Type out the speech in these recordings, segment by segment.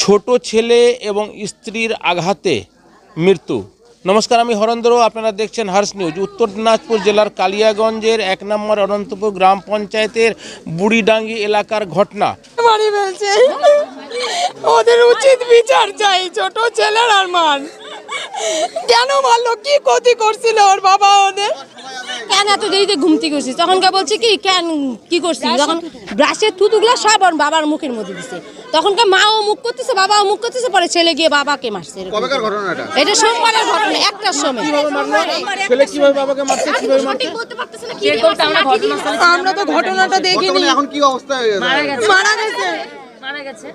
ছোট ছেলে এবং স্ত্রীর আঘাতে মৃত্যু। নমস্কার, আমি হরেন্দ্র। আপনারা দেখছেন হার্স নিউজ। উত্তর দিনাজপুর জেলার কালিয়াগঞ্জের এক নম্বর অনন্তপুর গ্রাম পঞ্চায়েতের বুড়িডাঙ্গি এলাকার ঘটনা। ওদের উচিত বিচার চাই, ছোট ছেলের আর মান। কেন মারলো? কি ক্ষতি করছিল ওর বাবা ওদের? কেন এত দেরিতে ঘুমতে গেছিস তখনকার বলছে কি কেন কি করছিস? তখন ব্রাশের থুতুগুলো সব ওর বাবার মুখের মধ্যে দিছে। তখনকার মাও মুখ করতেছে বাবাও মুখ করতেছে পরে ছেলে গিয়ে বাবাকে মারছে এরকম। কবেকার ঘটনা এটা? এটা সোমবারের ঘটনা একটার সময়। ছেলে কীভাবে বাবাকে মারছে কীভাবে মারছে? সঠিক বলতে পারতেছে না, কি দিয়ে মারছে, আমরা তো ঘটনাটা দেখিনি। এখন কি অবস্থায় মারা গেছে। মারা গেছে।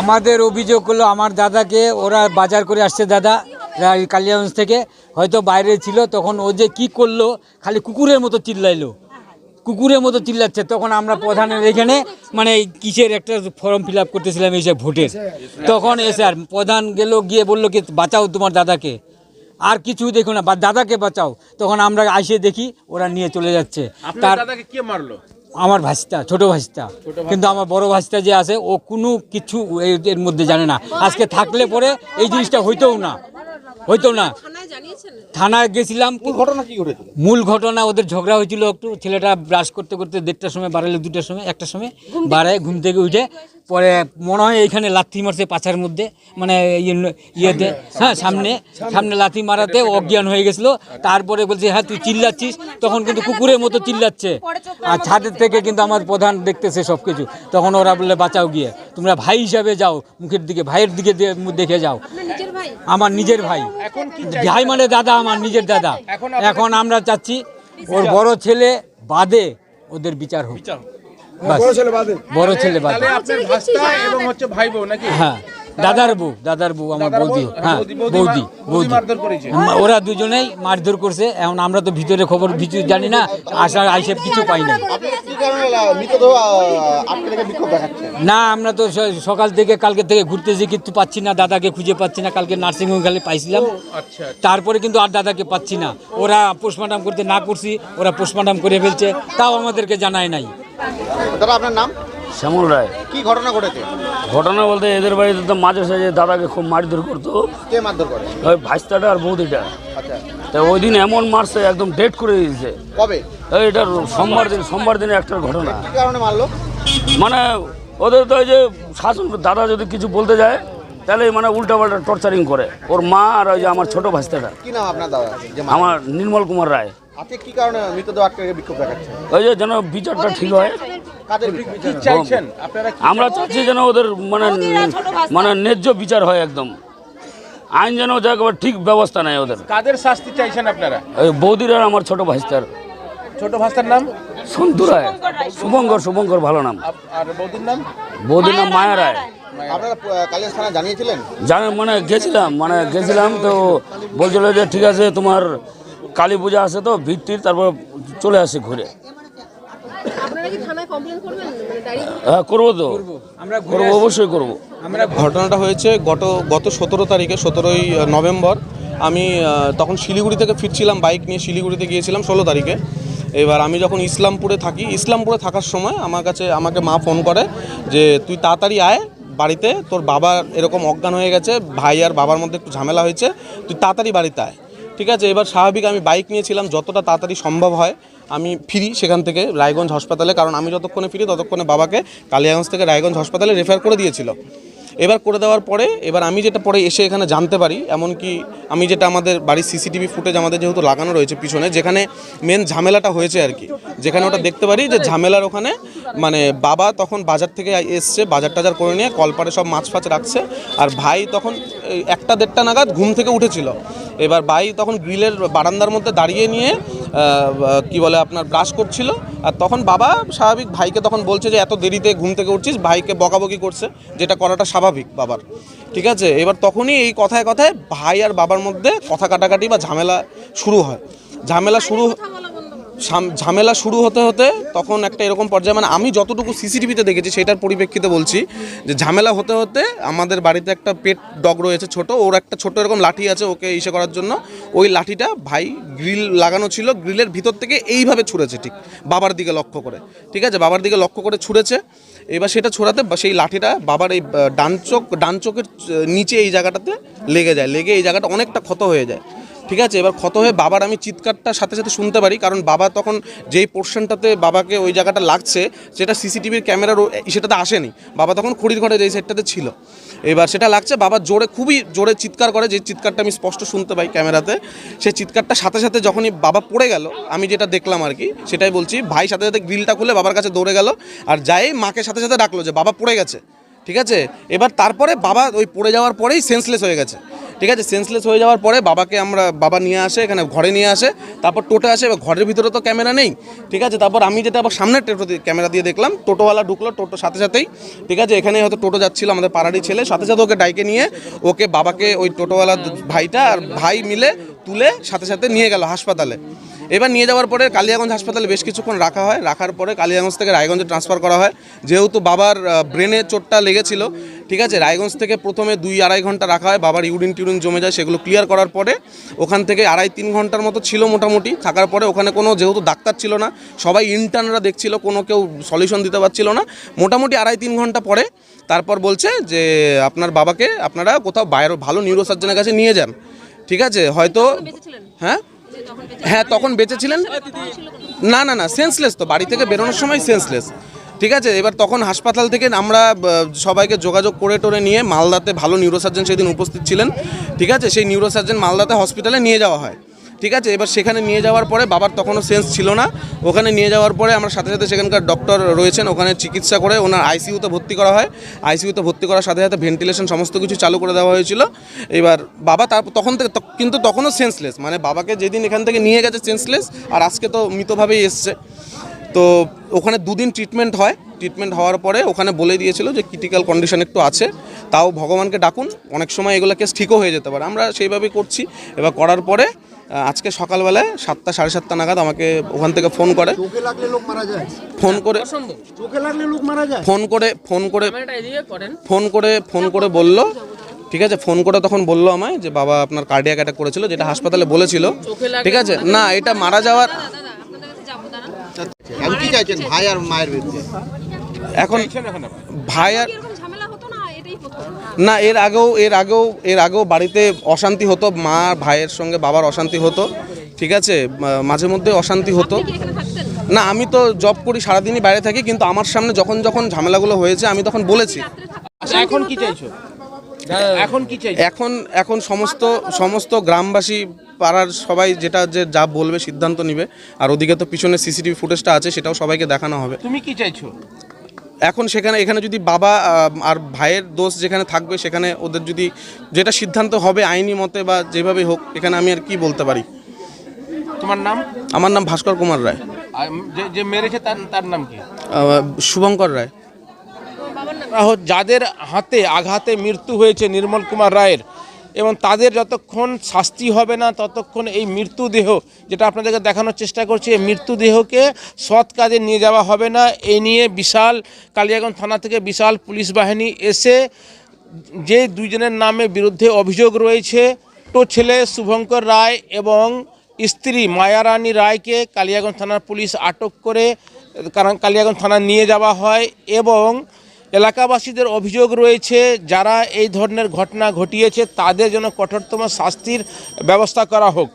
আমাদের অভিযোগ হলো আমার দাদাকে ওরা বাজার করে আসছে দাদা। কালিয়াগঞ্জ থেকে হয়তো বাইরে ছিল তখন ও যে কি করল খালি কুকুরের মতো চিল্লাইলো। কুকুরের মতো চিল্লাচ্ছে। তখন আমরা প্রধানের এখানে মানে কিসের একটা ফর্ম ফিল আপ করতেছিলাম এই যে ভোটের। তখন এসে আর প্রধান গেল গিয়ে বলল কি বাঁচাও তোমার দাদাকে। আর কিছু দেখো না বা দাদাকে বাঁচাও। তখন আমরা আসে দেখি ওরা নিয়ে চলে যাচ্ছে। তার দাদাকে কে মারলো? আমার ভাস্তা ছোট ভাস্তা কিন্তু আমার বড় ভাস্তা যে আছে ও কোনো কিছু এর- এর মধ্যে জানে না। আজকে থাকলে পরে এই জিনিসটা হইতেও না। হইতো না। থানায় গেছিলাম ঘটনা কি ঘটেছিল? মূল ঘটনা ওদের ঝগড়া হয়েছিল একটু। ছেলেটা ব্রাশ করতে করতে দেড়টার সময় বাড়ালে দুটার সময় একটার সময় বাড়ায় ঘুম থেকে উঠে। পরে মনে হয় এইখানে লাথি মারছে পাছার মধ্যে মানে ইয়ে ইয়েতে হ্যাঁ সামনে সামনে লাথি মারাতে অজ্ঞান হয়ে গেছিল। তারপরে বলছে হ্যাঁ তুই চিল্লাচ্ছিস? তখন কিন্তু কুকুরের মতো চিল্লাচ্ছে। আর ছাদের থেকে কিন্তু আমার প্রধান দেখতেছে সব কিছু তখন ওরা বললে বাঁচাও গিয়ে। তোমরা ভাই হিসাবে যাও মুখের দিকে ভাইয়ের দিকে দেখে যাও। আমার নিজের ভাই। এখন কি ভাই মানে দাদা আমার নিজের দাদা। এখন আমরা চাচ্ছি ওর বড় ছেলে বাদে ওদের বিচার হোক। বড় ছেলে বাদে। বড় আপনার ভাস্তা এবং হচ্ছে ভাই বউ নাকি? হ্যাঁ। দাদার বউ দাদার বউ আমার বৌদি হ্যাঁ বৌদি- বৌদি ওরা দুজনেই মারধর করছে এখন আমরা তো ভিতরে খবর কিছু জানি না আসার আইসে কিছু পাই না। না আমরা তো সকাল থেকে কালকে থেকে ঘুরতেছি কিন্তু পাচ্ছি না দাদাকে খুঁজে পাচ্ছি না কালকে নার্সিংহোম গেলে পাইছিলাম। আচ্ছা। তারপরে কিন্তু আর দাদাকে পাচ্ছি না। ওরা পোস্টমর্টম করতে না করছি ওরা পোস্টমর্টম করে ফেলছে তাও আমাদেরকে জানায় নাই। দাদা আপনার নাম? শ্যামল রায়। কি ঘটনা ঘটেছে? ঘটনা বলতে এদের বাড়িতে তো মাঝে সাঝে দাদাকে খুব মারধর করতো। কে মারধর করে? ওই ভাইস্তাটা আর বৌদিটা। আচ্ছা। তা ওই দিন এমন মারছে একদম ডেট করে দিয়েছে। কবে? এই এটার সোমবার দিন সোমবার দিনে একটা ঘটনা। কি কারণে মারলো? মানে ওদের তো ওই যে শাসন দাদা যদি কিছু বলতে যায় তাহলে মানে উল্টাপাল্টা টর্চারিং করে। ওর মা আর ওই যে আমার ছোট ভাইস্তাটা। কি নাম আপনার দাদা আমার নির্মল কুমার রায়। আজকে কি কারণে মৃতদেহ আটকে রেখে বিক্ষোভ দেখাচ্ছে ওই যে যেন বিচারটা ঠিক হয়। কাদের কি চাইছেন? আপনারা আমরা চাচ্ছি যেন ওদের মানে মানে ন্যায্য বিচার হয় একদম। আইন যেন ওদের ঠিক ব্যবস্থা নেয় ওদের। কাদের শাস্তি চাইছেন আপনারা? ওই বৌদির আর আমার ছোট ভাইস্তার। ছোট ভাস্তার নাম? সন্তু রায়। শুভঙ্কর শুভঙ্কর ভালো নাম। আর বৌদির নাম? বৌদির নাম মায়া রায়। জানিয়েছিলেন? জানে মানে গেছিলাম মানে গেছিলাম তো বলছিল যে ঠিক আছে তোমার কালী পূজা আছে তো ভিত্তির তারপর চলে আসে ঘুরে। হ্যাঁ করব তো। করব। অবশ্যই করব। ঘটনাটা হয়েছে গত গত সতেরো তারিখে সতেরোই নভেম্বর। আমি তখন শিলিগুড়ি থেকে ফিরছিলাম বাইক নিয়ে শিলিগুড়িতে গিয়েছিলাম ষোলো তারিখে। এবার আমি যখন ইসলামপুরে থাকি ইসলামপুরে থাকার সময় আমার কাছে আমাকে মা ফোন করে যে তুই তাড়াতাড়ি আয় বাড়িতে তোর বাবা এরকম অজ্ঞান হয়ে গেছে ভাই আর বাবার মধ্যে একটু ঝামেলা হয়েছে তুই তাড়াতাড়ি বাড়িতে আয়। ঠিক আছে, এবার স্বাভাবিক আমি বাইক নিয়েছিলাম, যতটা তাড়াতাড়ি সম্ভব হয়, আমি ফিরি সেখান থেকে রায়গঞ্জ হাসপাতালে, কারণ আমি যতক্ষণে ফিরি ততক্ষণে বাবাকে কালিয়াগঞ্জ থেকে রায়গঞ্জ হাসপাতালে রেফার করে দিয়েছিল। এবার করে দেওয়ার পরে, এবার আমি যেটা পরে এসে এখানে জানতে পারি, এমনকি আমি যেটা আমাদের বাড়ির সিসিটিভি ফুটেজ আমাদের যেহেতু লাগানো রয়েছে পিছনে, যেখানে মেন ঝামেলাটা হয়েছে আর কি। যেখানে ওটা দেখতে পারি যে ঝামেলার ওখানে মানে বাবা তখন বাজার থেকে এসছে, বাজার টাজার করে নিয়ে কলপারে সব মাছ ফাছ রাখছে, আর ভাই তখন একটা দেড়টা নাগাদ ঘুম থেকে উঠেছিল। এবার ভাই তখন গ্রিলের বারান্দার মধ্যে দাঁড়িয়ে নিয়ে কি বলে আপনার, ব্রাশ করছিল, আর তখন বাবা স্বাভাবিক ভাইকে তখন বলছে যে, এত দেরিতে ঘুম থেকে উঠছিস? ভাইকে বকাবকি করছে, যেটা করাটা বাবার। ঠিক আছে? এবার তখনই এই কথায় কথায় ভাই আর বাবার মধ্যে কথা কাটাকাটি বা ঝামেলা শুরু হয়। ঝামেলা শুরু ঝামেলা শুরু হতে হতে তখন একটা এরকম পর্যায়ে মানে আমি যতটুকু সিসিটিভিতে দেখেছি সেটার পরিপ্রেক্ষিতে বলছি যে ঝামেলা হতে হতে আমাদের বাড়িতে একটা পেট ডগ রয়েছে ছোট ওর একটা ছোট এরকম লাঠি আছে ওকে ইসে করার জন্য। ওই লাঠিটা ভাই গ্রিল লাগানো ছিল গ্রিলের ভিতর থেকে এইভাবে ছুঁড়েছে ঠিক বাবার দিকে লক্ষ্য করে। ঠিক আছে? বাবার দিকে লক্ষ্য করে ছুঁড়েছে। এবার সেটা ছোড়াতে সেই লাঠিটা বাবার এই ডান চোখ, ডান চোখের নিচে এই জায়গাটাতে লেগে যায়। লেগে এই জায়গাটা অনেকটা ক্ষত হয়ে যায়। ঠিক আছে, এবার ক্ষত হয়ে বাবার আমি চিৎকারটা সাথে সাথে শুনতে পারি, কারণ বাবা তখন যেই পোর্শনটাতে বাবাকে ওই জায়গাটা লাগছে, সেটা সিসিটিভির ক্যামেরার সেটাতে আসেনি। বাবা তখন খড়ির ঘরে যেই সেটটাতে ছিল। এবার সেটা লাগছে, বাবা জোরে, খুবই জোরে চিৎকার করে, যে চিৎকারটা আমি স্পষ্ট শুনতে পাই ক্যামেরাতে সেই চিৎকারটা সাথে সাথে যখনই বাবা পড়ে গেল, আমি যেটা দেখলাম আর কি, সেটাই বলছি, ভাই, সাথে সাথে গ্রিলটা খুলে বাবার কাছে দৌড়ে গেল, আর যাই মাকে সাথে সাথে ডাকলো যে, বাবা পড়ে গেছে। ঠিক আছে? এবার তারপরে বাবা ওই পড়ে যাওয়ার পরেই সেন্সলেস হয়ে গেছে। ঠিক আছে সেন্সলেস হয়ে যাওয়ার পরে বাবাকে আমরা, বাবা নিয়ে আসে, এখানে ঘরে নিয়ে আসে, তারপর টোটো আসে, এবার ঘরের ভিতরে তো ক্যামেরা নেই, ঠিক আছে, তারপর আমি যেটা আবার সামনের টোটো ক্যামেরা দিয়ে দেখলাম, টোটোওয়ালা ঢুকলো টোটো সাথে সাথেই, ঠিক আছে, এখানে হয়তো টোটো যাচ্ছিল আমাদের পাড়ারই ছেলে, সাথে সাথে ওকে ডাইকে নিয়ে, ওকে বাবাকে ওই টোটোওয়ালা ভাইটা আর ভাই মিলে তুলে সাথে সাথে নিয়ে গেল হাসপাতালে। এবার নিয়ে যাওয়ার পরে কালিয়াগঞ্জ হাসপাতালে বেশ কিছুক্ষণ রাখা হয়, রাখার পরে কালিয়াগঞ্জ থেকে রায়গঞ্জে ট্রান্সফার করা হয়। যেহেতু বাবার ব্রেনে চোটটা লেগেছিল ঠিক আছে রায়গঞ্জ থেকে প্রথমে দুই আড়াই ঘণ্টা রাখা হয় বাবার ইউরিন টিউরিন জমে যায় সেগুলো ক্লিয়ার করার পরে ওখান থেকে আড়াই তিন ঘণ্টার মতো ছিল মোটামুটি থাকার পরে ওখানে কোনো যেহেতু ডাক্তার ছিল না সবাই ইন্টার্নরা দেখছিল কোনো কেউ সলিউশন দিতে পারছিল না। মোটামুটি আড়াই তিন ঘণ্টা পরে তারপর বলছে যে আপনার বাবাকে আপনারা কোথাও বাইরে ভালো নিউরোসার্জনের কাছে নিয়ে যান ঠিক আছে হয়তো হ্যাঁ? হ্যাঁ তখন বেঁচে ছিলেন না না না সেন্সলেস তো বাড়ি থেকে বেরোনোর সময় সেন্সলেস ঠিক আছে? এবার তখন হাসপাতাল থেকে আমরা সবাইকে যোগাযোগ করে টোরে নিয়ে মালদাতে ভালো নিউরোসার্জন সেদিন উপস্থিত ছিলেন, ঠিক আছে? সেই নিউরোসার্জন মালদাতে হসপিটালে নিয়ে যাওয়া হয়, ঠিক আছে? এবার সেখানে নিয়ে যাওয়ার পরে বাবার তখনও সেন্স ছিল না। ওখানে নিয়ে যাওয়ার পরে আমার সাথে সাথে সেখানকার ডক্টর রয়েছেন, ওখানে চিকিৎসা করে ওনার আইসিইউতে ভর্তি করা হয়। আইসিইউতে ভর্তি করার সাথে সাথে ভেন্টিলেশন সমস্ত কিছু চালু করে দেওয়া হয়েছিল। এবার বাবা তার তখন থেকে কিন্তু তখনও সেন্সলেস মানে বাবাকে যেদিন এখান থেকে নিয়ে গেছে সেন্সলেস আর আজকে তো মৃতভাবেই এসছে। তো ওখানে দুদিন ট্রিটমেন্ট হয়। ট্রিটমেন্ট হওয়ার পরে ওখানে বলে দিয়েছিল যে ক্রিটিক্যাল কন্ডিশন একটু আছে তাও ভগবানকে ডাকুন অনেক সময় এগুলো কেস ঠিকও হয়ে যেতে পারে। আমরা সেইভাবেই করছি। এবার করার পরে আজকে সকালবেলায় সাতটা সাড়ে সাতটা নাগাদ আমাকে ওখান থেকে ফোন করে। চোখে লাগলে লোক মারা যায়। ফোন করে চোখে লাগলে লোক মারা যায়। ফোন করে ফোন করে ফোন করে ফোন করে বলল ঠিক আছে ফোন করে তখন বলল আমায় যে বাবা আপনার কার্ডিয়াক অ্যাটাক করেছিল যেটা হাসপাতালে বলেছিল। ঠিক আছে? না এটা মারা যাওয়ার এখন কি চাইছেন ভাই আর মায়ের বিরুদ্ধে? এখন ভাই আর না? এর আগেও এর আগেও এর আগেও বাড়িতে অশান্তি হতো মা ভাইয়ের সঙ্গে বাবার অশান্তি হতো ঠিক আছে? মাঝে মধ্যে অশান্তি হতো। না আমি তো জব করি সারাদিনই বাইরে থাকি কিন্তু আমার সামনে যখন যখন ঝামেলাগুলো হয়েছে আমি তখন বলেছি। আচ্ছা এখন কি চাইছো? এখন কি চাইছো এখন এখন সমস্ত সমস্ত গ্রামবাসী পাড়ার সবাই যেটা যে যা বলবে সিদ্ধান্ত নিবে। আর ওদিকে তো পিছনে সিসিটিভি ফুটেজটা আছে সেটাও সবাইকে দেখানো হবে। তুমি কি চাইছো? এখন সেখানে এখানে যদি বাবা আর ভাইয়ের দোষ যেখানে থাকবে সেখানে ওদের যদি যেটা সিদ্ধান্ত হবে আইনি মতে বা যেভাবে হোক এখানে আমি আর কি বলতে পারি? তোমার নাম? আমার নাম ভাস্কর কুমার রায়। যে মেরেছে তার তার নাম কি? শুভঙ্কর রায়। যাদের হাতে আঘাতে মৃত্যু হয়েছে নির্মল কুমার রায়ের, এবং তাদের যতক্ষণ শাস্তি হবে না, ততক্ষণ এই মৃত্যুদেহ যেটা আপনাদেরকে দেখানোর চেষ্টা করছি, এই মৃত্যুদেহকে সৎ কাজে নিয়ে যাওয়া হবে না। এই নিয়ে বিশাল কালিয়াগঞ্জ থানা থেকে বিশাল পুলিশ বাহিনী এসে, যে দুইজনের নামে বিরুদ্ধে অভিযোগ রয়েছে তো ছেলে শুভঙ্কর রায় এবং স্ত্রী মায়ারানী রায়কে কালিয়াগঞ্জ থানার পুলিশ আটক করে, কারণ কালিয়াগঞ্জ থানা নিয়ে যাওয়া হয়, এবং এলাকাবাসীদের অভিযোগ রয়েছে, যারা এই ধরনের ঘটনা ঘটিয়েছে, তাদের জন্য কঠোরতম শাস্তির ব্যবস্থা করা হোক।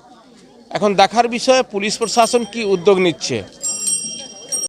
এখন দেখার বিষয়ে পুলিশ প্রশাসন কি উদ্যোগ নিচ্ছে?